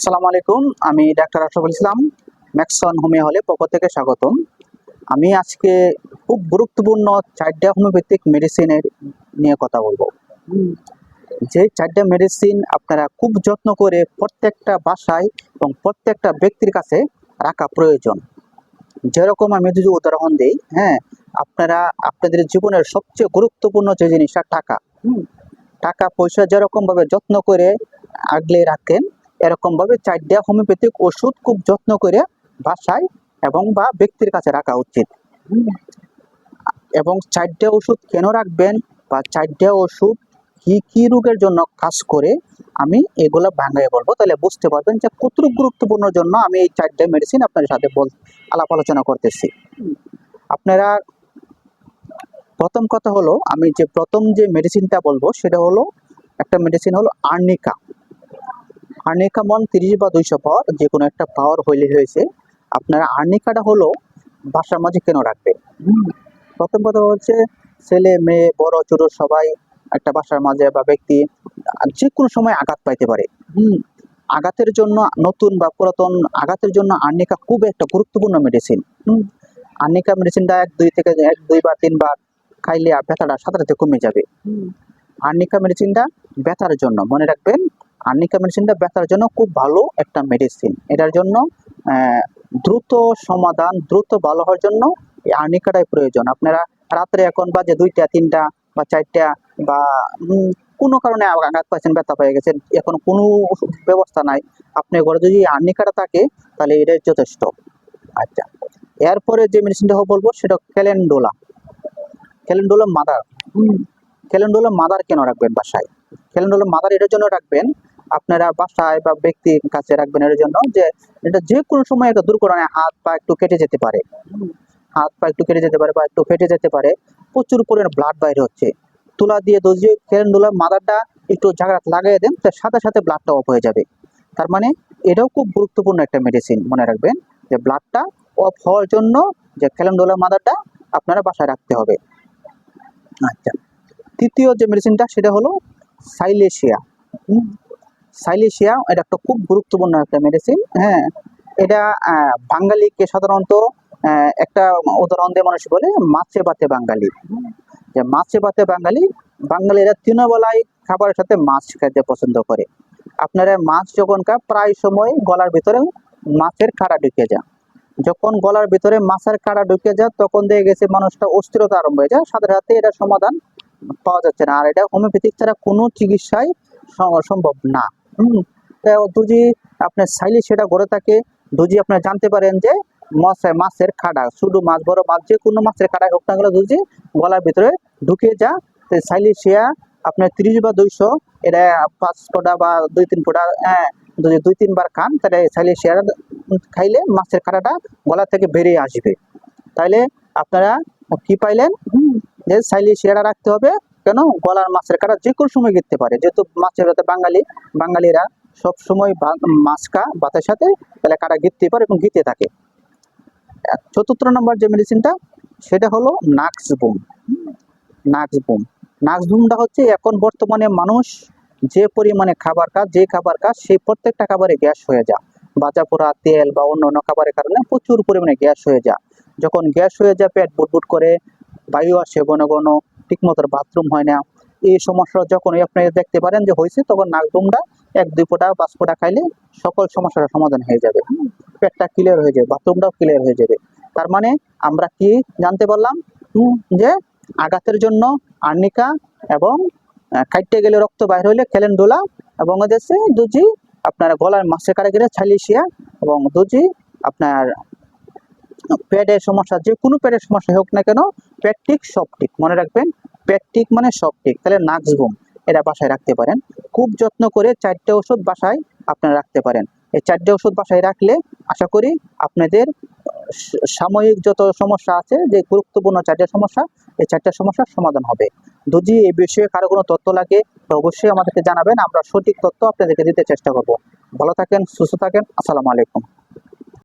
আসসালামু আলাইকুম, আমি doctor Ashraful Islam, Maxon homeo hall পক্ষ থেকে স্বাগতম। আমি আজকে খুব গুরুত্বপূর্ণ চারটা হোমিওপ্যাথিক মেডিসিনের নিয়ে কথা বলব। যে চারটা মেডিসিন আপনারা খুব যত্ন করে প্রত্যেকটা বাসায় এবং প্রত্যেকটা ব্যক্তির কাছে রাখা প্রয়োজন। যেরকম আমি যদি উদাহরণ দিই হ্যাঁ আপনারা আপনাদের জীবনের সবচেয়ে গুরুত্বপূর্ণ যে জিনিসটা টাকা। টাকা পয়সা যেরকম ভাবে যত্ন করে আগলে রাখেন এরকম ভাবে চারটা হোমিওপ্যাথিক ওষুধ খুব যত্ন করে বাসায় এবং বা ব্যক্তির কাছে রাখা উচিত। এবং চারটা ওষুধ কেন রাখবেন বা চারটা ওষুধ কি কি রোগের জন্য কাজ করে আমি এগুলো ভাঙাই বলব। তাহলে বুঝতে পারবেন যে কতটুকু গুরুত্বপূর্ণ জন্য আমি এই চারটা মেডিসিন আপনার সাথে বল, আলাপ আলোচনা করতেছি। আপনারা, প্রথম কথা হলো আমি যে প্রথম যে মেডিসিনটা বলব সেটা হলো, একটা মেডিসিন হলো আর্নিকা। আর্নিকা মন তিরিশ বা দুইশো পাওয়ার যে কোনো একটা পাওয়ার হইলে হয়েছে। আপনারা আর্নিকাটা হলো বাসার মাঝে কেন রাখবে? প্রথম কথা হচ্ছে ছেলে, মেয়ে, বড়, ছোট সবাই একটা বাসার মাঝে বা ব্যক্তি যে কোনো সময় আঘাত পাইতে পারে। হুম আঘাতের জন্য নতুন বা পুরাতন আঘাতের জন্য আর্নিকা খুব একটা গুরুত্বপূর্ণ মেডিসিন হুম আর্নিকা মেডিসিনটা এক, দুই থেকে এক দুইবার তিনবার খাইলে ব্যথাটা সাথে কমে যাবে। আর্নিকা মেডিসিনটা ব্যথার জন্য। মনে রাখবেন আর্নিকা মেডিসিনটা ব্যথার জন্য খুব ভালো একটা মেডিসিন এটার জন্য দ্রুত সমাধান, দ্রুত ভালো হওয়ার জন্য এই আর্নিকাটাই প্রয়োজন। আপনারা রাত্রে এখন বাজে দুইটা, তিনটা বা চারটা বা কোনো কারণে আঘাত পাচ্ছেন, ব্যথা পেয়ে গেছেন, এখন কোনো ব্যবস্থা নাই। আপনার ঘরে যদি আর্নিকাটা থাকে, তাহলে এটাই যথেষ্ট। আচ্ছা এরপরে যে মেডিসিনটা বলব, সেটা calendula. Calendula mother. Calendula mother কেন রাখবেন বাসায়? ক্যালেন্ডোলা মাদার এটার জন্য রাখবেন। আপনারা বাসায় বা ব্যক্তির কাছে রাখবেন এর জন্য যে এটা যে কোনো সময় একটা দুর্ঘটনায় হাত পা একটু কেটে যেতে পারে। হাত পা একটু কেটে যেতে পারে বা একটু ফেটে যেতে পারে। প্রচুর পরিমাণে ব্লাড বাইরে হচ্ছে। তুলা দিয়ে দোষ দিয়ে ক্যালেন্ডোলা মাদারটা একটু জায়গা লাগিয়ে দেন, তার সাথে সাথে ব্লাডটা অফ হয়ে যাবে। তার মানে এটাও খুব গুরুত্বপূর্ণ একটা মেডিসিন মনে রাখবেন যে ব্লাডটা অফ হওয়ার জন্য যে ক্যালেন্ডোলা মাদারটা আপনারা বাসায় রাখতে হবে। আচ্ছা। তৃতীয় যে মেডিসিনটা সেটা হলো সাইলেশিয়া। সাইলেশিয়া, এটা একটা খুব গুরুত্বপূর্ণ একটা মেডিসিন হ্যাঁ। এটা বাঙালিকে সাধারণত একটা উদাহরণ দিয়ে মানুষ বলে মাছে ভাতে বাঙালি। যে মাছে ভাতে বাঙালি, বাঙালিরা তৃণবেলায় খাবারের সাথে মাছ খেতে পছন্দ করে। আপনারা মাছ যখন খায় প্রায় সময় গলার ভিতরে মাছের কাঁটা ঢুকে যায়। যখন গলার ভিতরে মাছের কাঁটা ঢুকে যায়, তখন দেখে গেছে মানুষটা অস্থিরতা আরম্ভ হয়ে যায়। সাথে সাথে এটা সমাধান পাওয়া যাচ্ছে না। আর এটা হোমিওপ্যাথিক ছাড়া কোনো চিকিৎসায় সম্ভব না। হুম। যদি আপনার সাইলে সেটা গড়ে থাকে। যদি আপনার জানতে পারেন যে মাছ মাছের খাড়া শুধু মাছ বড় মাছ যে কোনো মাছের খাড়াই হোক না গেলে যদি গলার ভিতরে ঢুকে যা তো সাইলেশিয়া আপনার তিরিশ বা দুইশো এটা পাঁচ ফোঁটা বা দুই তিন ফোঁটা হ্যাঁ, যদি দুই তিনবার খান তাহলে সাইলেশিয়া খাইলে মাছের খাড়াটা গলা থেকে বেরিয়ে আসবে। তাইলে আপনারা কি পাইলেন? যে সাইলেশিয়াটা রাখতে হবে, কেন? গলার মাছের কাটা যে কোনো সময় গিরতে পারে। যেহেতু মাছের সাথে বাঙালি, বাঙালিরা সব সময় মাছ কা ভাতের সাথে তাহলে কাটা গিরতে পারে এবং গিতে থাকে। চতুর্থ নম্বর যে মেডিসিনটা সেটা হলো নাক্স বুম। নাক্স বুম। নাক্স বুমটা হচ্ছে এখন বর্তমানে মানুষ যে পরিমাণে খাবার কাজ যে খাবার কাজ সেই প্রত্যেকটা খাবারে গ্যাস হয়ে যায়। বাজা পোড়া, তেল বা অন্য অন্য খাবারের কারণে প্রচুর পরিমাণে গ্যাস হয়ে যায়। যখন গ্যাস হয়ে যায়, পেট বুটবুট করে বায়ু আসে ঘন ঘন ঠিকমতো বাথরুম হয় না। এই সমস্যা যখন আপনি দেখতে পারেন যে হয়েছে, তখন নাকদমটা এক, দুই ফোঁটা, পাঁচ ফোঁটা খাইলে সকল সমস্যার সমাধান হয়ে যাবে। পেটটা ক্লিয়ার হয়ে যাবে বাথরুমটাও ক্লিয়ার হয়ে যাবে। তার মানে আমরা কি জানতে পারলাম? যে আঘাতের জন্য আর্নিকা এবং খাইতে গেলে রক্ত বাইর হইলে ক্যালেন্ডোলা এবং হচ্ছে দুজি আপনার গলার মাসে কারে গেলে ছালিশিয়া এবং দুজি আপনার পেটের সমস্যা, যে কোনো পেটের সমস্যা হোক না কেন প্যাকটিক সপটিক মনে রাখবেন প্যাকটিক মানে সপটিক তাহলে নাক্সবুম এটা বাসায় রাখতে পারেন। খুব যত্ন করে চারটে ওষুধ বাসায় আপনারা রাখতে পারেন। এই চারটে ওষুধ বাসায় রাখলে আশা করি আপনাদের সাময়িক যত সমস্যা আছে, যে গুরুত্বপূর্ণ চারটে সমস্যা, এই চারটে সমস্যার সমাধান হবে। যদি এই বিষয়ে কারও কোনো তথ্য লাগে, তো অবশ্যই আমাদেরকে জানাবেন, আমরা সঠিক তথ্য আপনাদেরকে দিতে চেষ্টা করব। ভালো থাকেন, সুস্থ থাকেন, আসসালামু আলাইকুম।